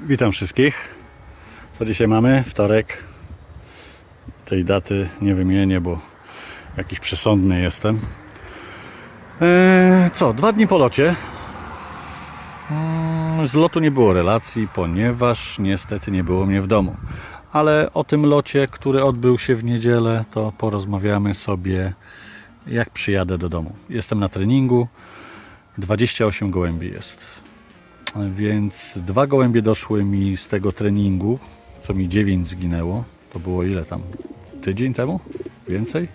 Witam wszystkich. Co dzisiaj mamy? Wtorek. Tej daty nie wymienię, bo jakiś przesądny jestem. Eee, co? Dwa dni po locie. Mm, Z lotu nie było relacji, ponieważ niestety nie było mnie w domu. Ale o tym locie, który odbył się w niedzielę, to porozmawiamy sobie, jak przyjadę do domu. Jestem na treningu. 28 gołębi jest. Więc dwa gołębie doszły mi z tego treningu, co mi 9 zginęło. To było ile tam? Tydzień temu? Więcej?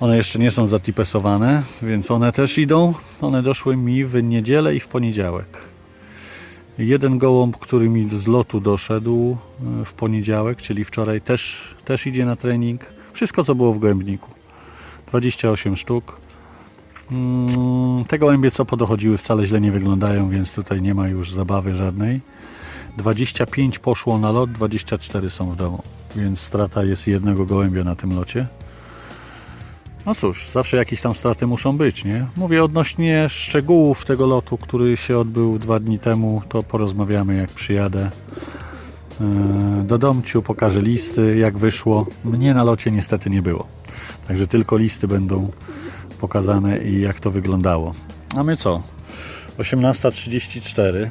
One jeszcze nie są zatipesowane, więc one też idą. One doszły mi w niedzielę i w poniedziałek. Jeden gołąb, który mi z lotu doszedł e, w poniedziałek, czyli wczoraj, też, też idzie na trening. Wszystko, co było w gołębniku. 28 sztuk. Mm, Te gołębie, co podochodziły, wcale źle nie wyglądają, więc tutaj nie ma już zabawy żadnej. 25 poszło na lot, 24 są w domu, więc strata jest jednego gołębia na tym locie. No cóż, zawsze jakieś tam straty muszą być, nie? Mówię odnośnie szczegółów tego lotu, który się odbył dwa dni temu, to porozmawiamy jak przyjadę. Yy, Do domciu pokażę listy, jak wyszło. Mnie na locie niestety nie było. Także tylko listy będą pokazane i jak to wyglądało. A my co? 18.34.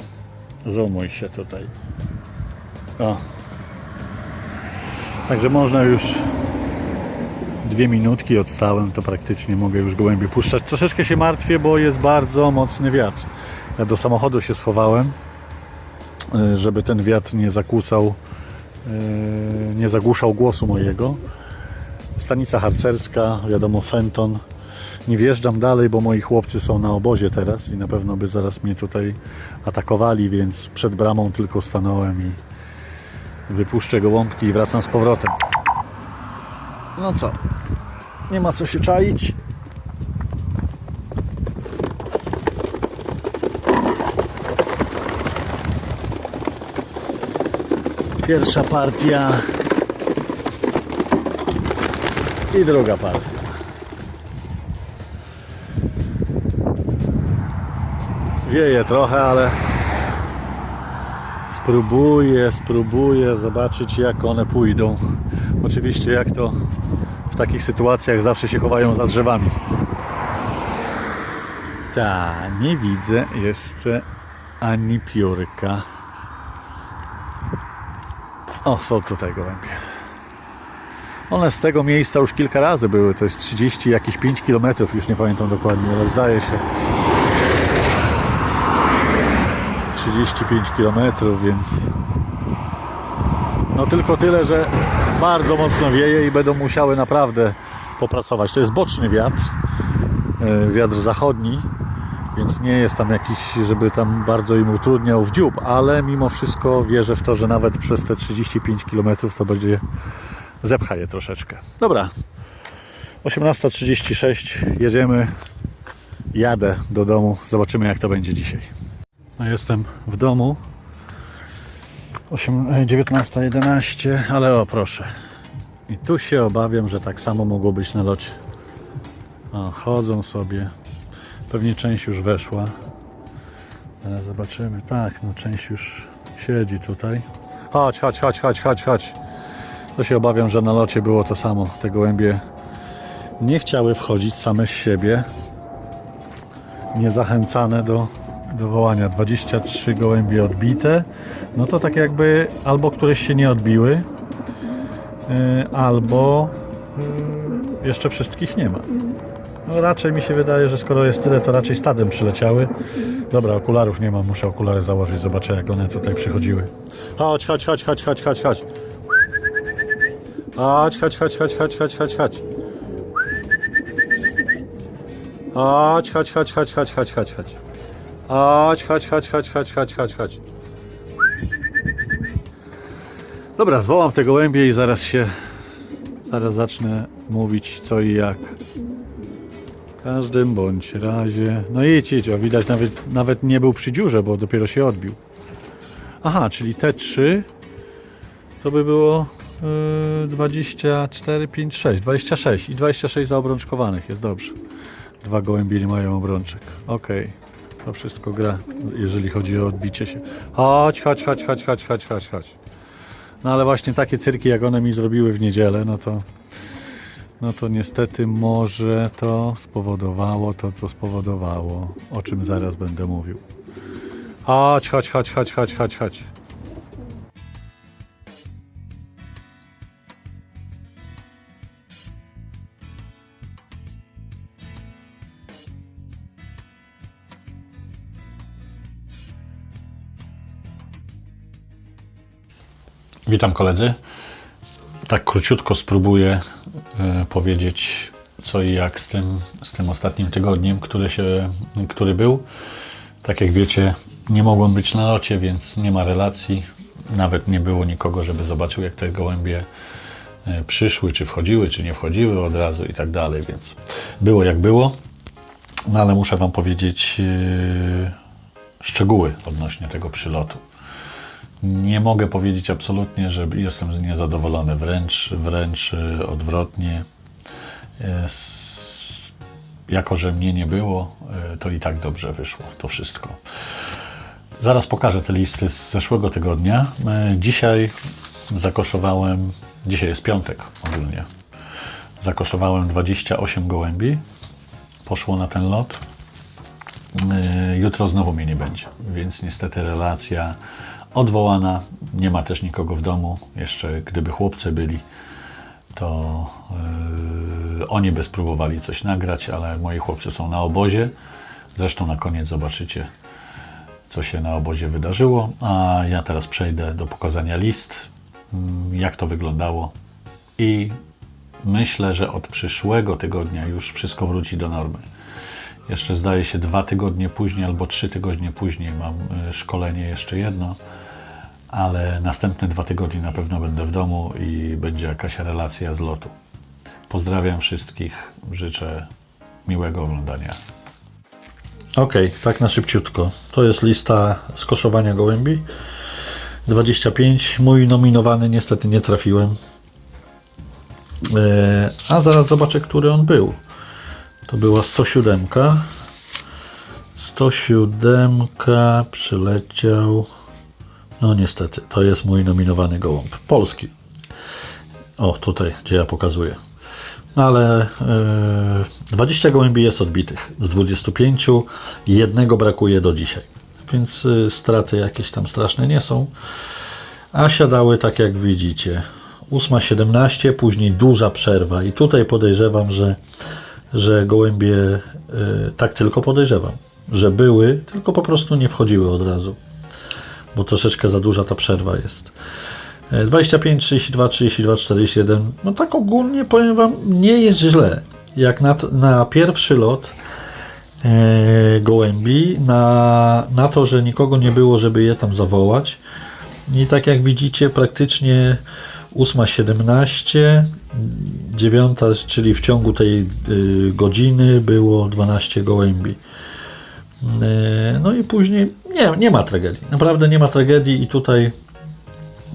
Zoomuj się tutaj. O. Także można już dwie minutki odstałem, to praktycznie mogę już gołębie puszczać. Troszeczkę się martwię, bo jest bardzo mocny wiatr. Ja do samochodu się schowałem, y, żeby ten wiatr nie zakłócał, y, nie zagłuszał głosu mojego. Stanica harcerska, wiadomo Fenton. Nie wjeżdżam dalej, bo moi chłopcy są na obozie teraz i na pewno by zaraz mnie tutaj atakowali, więc przed bramą tylko stanąłem i wypuszczę gołąbki i wracam z powrotem. No co? Nie ma co się czaić. Pierwsza partia i druga partia. Wieje trochę, ale spróbuję, spróbuję zobaczyć jak one pójdą. Oczywiście jak to w takich sytuacjach zawsze się chowają za drzewami. Ta, nie widzę jeszcze ani piórka. O, są tutaj gołębie. One z tego miejsca już kilka razy były. To jest 30, jakieś 5 km, już nie pamiętam dokładnie, ale zdaje się. 35 km, więc no tylko tyle, że bardzo mocno wieje i będą musiały naprawdę popracować. To jest boczny wiatr, e, wiatr zachodni, więc nie jest tam jakiś, żeby tam bardzo im utrudniał w dziób, ale mimo wszystko wierzę w to, że nawet przez te 35 km to będzie zepcha je troszeczkę. Dobra, 18.36, jedziemy, jadę do domu, zobaczymy jak to będzie dzisiaj. Jestem w domu. 8 e, 19.11, ale o proszę. I tu się obawiam, że tak samo mogło być na locie. O, chodzą sobie. Pewnie część już weszła. Zaraz zobaczymy. Tak, no część już siedzi tutaj. Chodź, chodź, chodź, chodź, chodź, chodź. To się obawiam, że na locie było to samo. Te gołębie nie chciały wchodzić same z siebie. Niezachęcane do do wołania 23 gołębie odbite, no to tak jakby albo któreś się nie odbiły, yy, albo yy, jeszcze wszystkich nie ma. No raczej mi się wydaje, że skoro jest tyle, to raczej stadem przyleciały. Dobra, okularów nie mam, muszę okulary założyć, zobaczę jak one tutaj przychodziły. Chodź, chodź, chodź, chodź, chodź, chodź, chodź. Chodź, chodź, chodź, chodź, chodź, chodź, chodź, chodź. Chodź, chodź, chodź, chodź, chodź, chodź, chodź, chodź. Chodź, chodź, chodź, chodź, chodź, chodź, chodź, chodź. Dobra, zwołam te gołębie i zaraz się, zaraz zacznę mówić co i jak. W każdym bądź razie, no idź, idź, o widać nawet, nawet nie był przy dziurze, bo dopiero się odbił. Aha, czyli te trzy to by było yy, 24, 5, 6, 26 i 26 zaobrączkowanych, jest dobrze. Dwa gołębie nie mają obrączek, okej. To wszystko gra, jeżeli chodzi o odbicie się. Chodź, chodź, chodź, chodź, chodź, chodź, chodź, chodź. No ale właśnie takie cyrki, jak one mi zrobiły w niedzielę, no to no to niestety może to spowodowało to, co spowodowało, o czym zaraz będę mówił. Chodź, chodź, chodź, chodź, chodź, chodź, chodź. Witam koledzy. Tak króciutko spróbuję e, powiedzieć co i jak z tym, z tym ostatnim tygodniem, który, się, który był. Tak jak wiecie, nie mogłem być na locie, więc nie ma relacji. Nawet nie było nikogo, żeby zobaczył, jak te gołębie e, przyszły, czy wchodziły, czy nie wchodziły od razu i tak dalej, więc było jak było. No ale muszę Wam powiedzieć e, szczegóły odnośnie tego przylotu. Nie mogę powiedzieć absolutnie, że jestem niezadowolony, wręcz, wręcz y, odwrotnie. Jest- Jako, że mnie nie było, y, to i tak dobrze wyszło to wszystko. Zaraz pokażę te listy z zeszłego tygodnia. Dzisiaj zakoszowałem, dzisiaj jest piątek ogólnie, zakoszowałem 28 gołębi. Poszło na ten lot. Jutro znowu mnie nie będzie, więc niestety relacja odwołana. Nie ma też nikogo w domu. Jeszcze gdyby chłopcy byli, to yy, oni by spróbowali coś nagrać, ale moi chłopcy są na obozie. Zresztą na koniec zobaczycie, co się na obozie wydarzyło. A ja teraz przejdę do pokazania list, mm, jak to wyglądało i myślę, że od przyszłego tygodnia już wszystko wróci do normy. Jeszcze zdaje się dwa tygodnie później albo trzy tygodnie później mam y, szkolenie jeszcze jedno, ale następne dwa tygodnie na pewno będę w domu i będzie jakaś relacja z lotu. Pozdrawiam wszystkich, życzę miłego oglądania. Ok, tak na szybciutko. To jest lista skoszowania gołębi. 25. Mój nominowany niestety nie trafiłem. E, a zaraz zobaczę, który on był. To była 107. 107 przyleciał. No niestety, to jest mój nominowany gołąb. Polski. O, tutaj, gdzie ja pokazuję. No ale e, 20 gołębi jest odbitych. Z 25 jednego brakuje do dzisiaj. Więc e, straty jakieś tam straszne nie są. A siadały tak jak widzicie. 8.17, później duża przerwa. I tutaj podejrzewam, że, że gołębie, e, tak tylko podejrzewam, że były, tylko po prostu nie wchodziły od razu. Bo troszeczkę za duża ta przerwa jest. E, 25, 32, 32, 41. No tak ogólnie powiem Wam, nie jest źle. Jak na, na pierwszy lot e, gołębi, na, na to, że nikogo nie było, żeby je tam zawołać. I tak jak widzicie, praktycznie 8.17, 9, czyli w ciągu tej y, godziny było 12 gołębi. E, No i później nie, nie ma tragedii. Naprawdę nie ma tragedii i tutaj,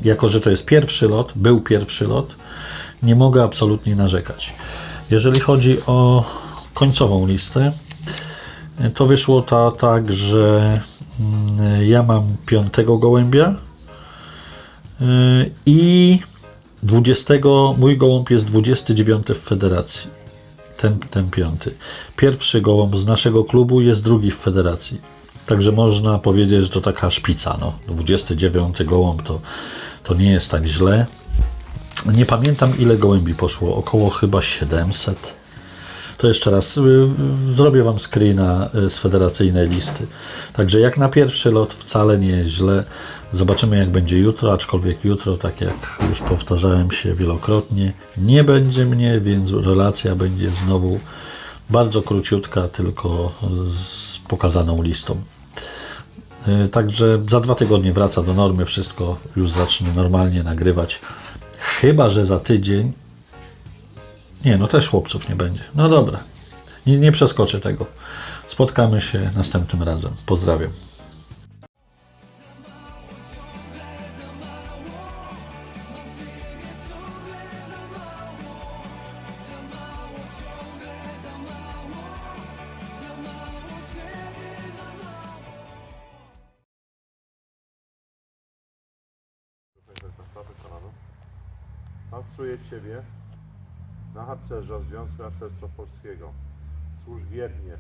jako że to jest pierwszy lot, był pierwszy lot, nie mogę absolutnie narzekać. Jeżeli chodzi o końcową listę, to wyszło ta, tak, że mm, ja mam piątego gołębia e, i 20, mój gołąb jest 29 w federacji ten, ten piąty. Pierwszy gołąb z naszego klubu jest drugi w federacji. Także można powiedzieć, że to taka szpica. No. 29 gołąb to, to nie jest tak źle. Nie pamiętam ile gołębi poszło, około chyba 700. To jeszcze raz y, zrobię Wam screena y, z federacyjnej listy. Także jak na pierwszy lot wcale nie jest źle. Zobaczymy jak będzie jutro, aczkolwiek jutro, tak jak już powtarzałem się wielokrotnie, nie będzie mnie, więc relacja będzie znowu bardzo króciutka, tylko z pokazaną listą. Y, Także za dwa tygodnie wraca do normy, wszystko już zacznę normalnie nagrywać. Chyba, że za tydzień nie, no też chłopców nie będzie. No dobra. Nie, nie przeskoczę tego. Spotkamy się następnym razem. Pozdrawiam. Została wykonana. Pastuję Ciebie na harcerza Związku Harcerstwa Polskiego. Służ wiernie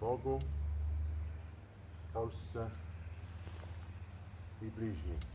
Bogu, Polsce i bliźnim.